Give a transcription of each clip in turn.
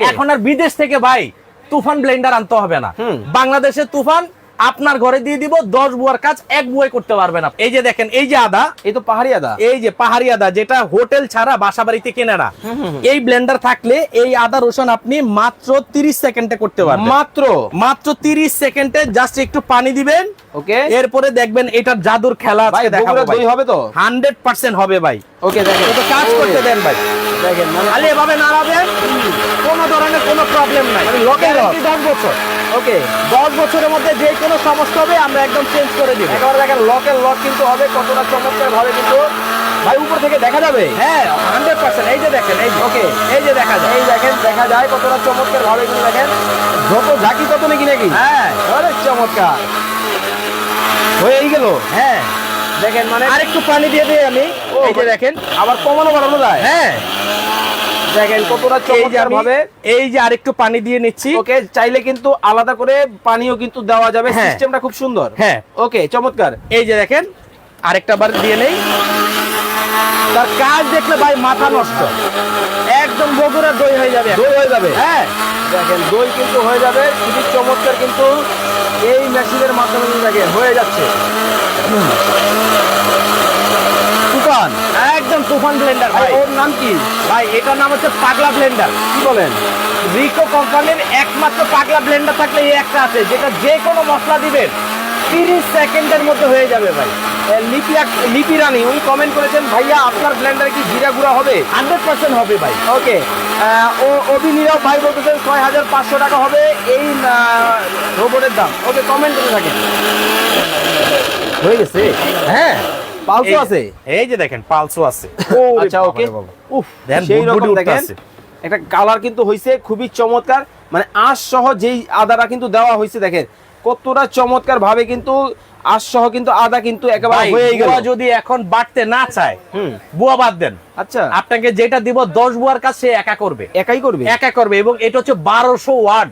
এখন আর বিদেশ থেকে ভাই তুফান ব্লেন্ডার আনতে হবে না। হুম। বাংলাদেশের তুফান আপনার ঘরে দিয়ে দিব দশ বুয়ার কাজ এক বুয়াই করতে পারবেন আপনি। এই যে দেখেন এই যে আদা এই তো পাহাড়ি আদা। এই যে পাহাড়ি আদা যেটা হোটেল ছাড়া বাসা বাড়িতে কেনে না। এই ব্লেন্ডার থাকলে এই আদা রসুন আপনি মাত্র 30 সেকেন্ডে করতে পারবেন। মাত্র? মাত্র 30 সেকেন্ডে জাস্ট একটু পানি দিবেন। ওকে। এরপরে দেখবেন এটার জাদুর খেলা ভাই আজকে দেখাবো ভাই। হবে তো? 100% হবে ভাই। ওকে দেখেন। তো কাজ করতে দেন ভাই। দেখেন মানে খালি এভাবে নাড়াবেন কোনো ধরনের কোনো প্রবলেম নাই। মানে lock। Guarantee 10 বছর। ওকে 10 বছরের মধ্যে যে কোনো সমস্যা হবে আমরা একদম চেঞ্জ করে দিব। একেবারে দেখেন লকের লক কিন্তু হবে কতটা চমৎকার ভাবে কিন্তু ভাই উপর থেকে দেখা যাবে? হ্যাঁ 100% এই যে দেখেন এই ওকে এই যে দেখা যায়। এই দেখেন দেখা যায় কতটা চমৎকার ভাবে কিন্তু দেখেন যত ঝাঁকি তত নাকি নাকি? হ্যাঁ। চমৎকার। হয়েই গেল। হ্যাঁ। দেখেন মানে আরেকটু পানি দিয়ে দিই আমি। এই যে দেখেন। আবার কমানো বাড়ানো যায়? হ্যাঁ। দেখেন কতটা এই যে চমৎকার ভাবে এই যে আরেকটু পানি দিয়ে নিচ্ছি। ওকে চাইলে কিন্তু আলাদা করে পানিও কিন্তু দেওয়া যাবে। হ্যাঁ। সিস্টেমটা খুব সুন্দর। হ্যাঁ। ওকে চমৎকার। এই যে দেখেন আরেকটা বার দিয়ে নেই। তার কাজ দেখলে ভাই মাথা নষ্ট। একদম বগুড়ার দই হয়ে যাবে। দই হয়ে যাবে? হ্যাঁ। দেখেন দই কিন্তু হয়ে যাবে। খুবই চমৎকার কিন্তু এই মেশিনের মাধ্যমে দেখেন হয়ে যাচ্ছে। তুফান। একদম তুফান ব্লেন্ডার ভাই ভাই। ওর নাম কি? ভাই এটার নাম হচ্ছে পাগলা ব্লেন্ডার কি বলেন? রিকো কোম্পানির একমাত্র পাগলা ব্লেন্ডার থাকলে এই একটা আছে যেটা যে কোনো মশলা দিবেন তিরিশ সেকেন্ডের মধ্যে হয়ে যাবে ভাই। এ, লিপি এক- লিপি রানী উনি কমেন্ট করেছেন ভাইয়া আপনার ব্লেন্ডারে কি জিরা গুঁড়া হবে? হান্ড্রেড পার্সেন্ট হবে ভাই। ওকে ও অভি নীরব ভাই বলতেছেন ছয় হাজার পাঁচশো টাকা হবে এই রোবটের দাম। ওকে কমেন্ট করে থাকেন। হয়ে গেছে? হ্যাঁ পালসো আছে। এই যে দেখেন পালসো আছে। আচ্ছা ওকে উফ দেন সেই রকম দেখেন। একটা কালার কিন্তু হয়েছে খুবই চমৎকার। মানে আঁশ সহ যেই আদাটা কিন্তু দেওয়া হয়েছে দেখেন কতটা চমৎকার ভাবে কিন্তু আঁশ সহ কিন্তু আদা কিন্তু একেবারে হয়ে গেল। যদি এখন বাড়তে না চায় বুয়া বাদ দেন। আচ্ছা। আপনাকে যেটা দিব দশ বুয়ার কাজ সে একা করবে। একাই করবে? একা করবে এবং এটা হচ্ছে ওয়াট।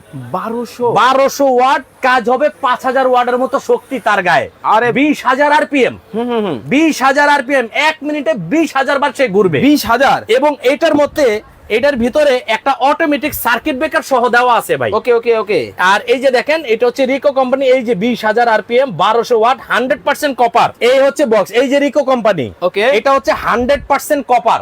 ওয়াট কাজ হবে পাঁচ হাজার ওয়াটের মতো শক্তি তার গায়ে। আরে বিশ হাজার আরপিএম। হুম হুম হুম। বিশ হাজার আরপিএম এক মিনিটে বিশ হাজার বার সে ঘুরবে। বিশ হাজার? এবং এটার মধ্যে এটার ভিতরে একটা অটোমেটিক সার্কিট ব্রেকার সহ দেওয়া আছে ভাই। ওকে ওকে ওকে। আর এই যে দেখেন এটা হচ্ছে রিকো কোম্পানি এই যে বিশ হাজার আরপিএম বারোশো ওয়াট হান্ড্রেড পার্সেন্ট কপার এই হচ্ছে বক্স এই যে রিকো কোম্পানি ওকে। এটা হচ্ছে হান্ড্রেড পার্সেন্ট কপার।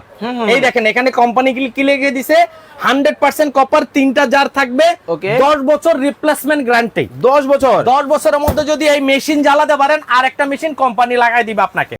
এই দেখেন এখানে কোম্পানি কি লেগে দিছে? হান্ড্রেড পার্সেন্ট কপার তিনটা জার থাকবে। Okay. দশ বছর রিপ্লেসমেন্ট গ্যারান্টি দশ বছর। দশ বছরের মধ্যে যদি এই মেশিন জ্বালাতে পারেন আর একটা মেশিন কোম্পানি লাগাই দিবে আপনাকে।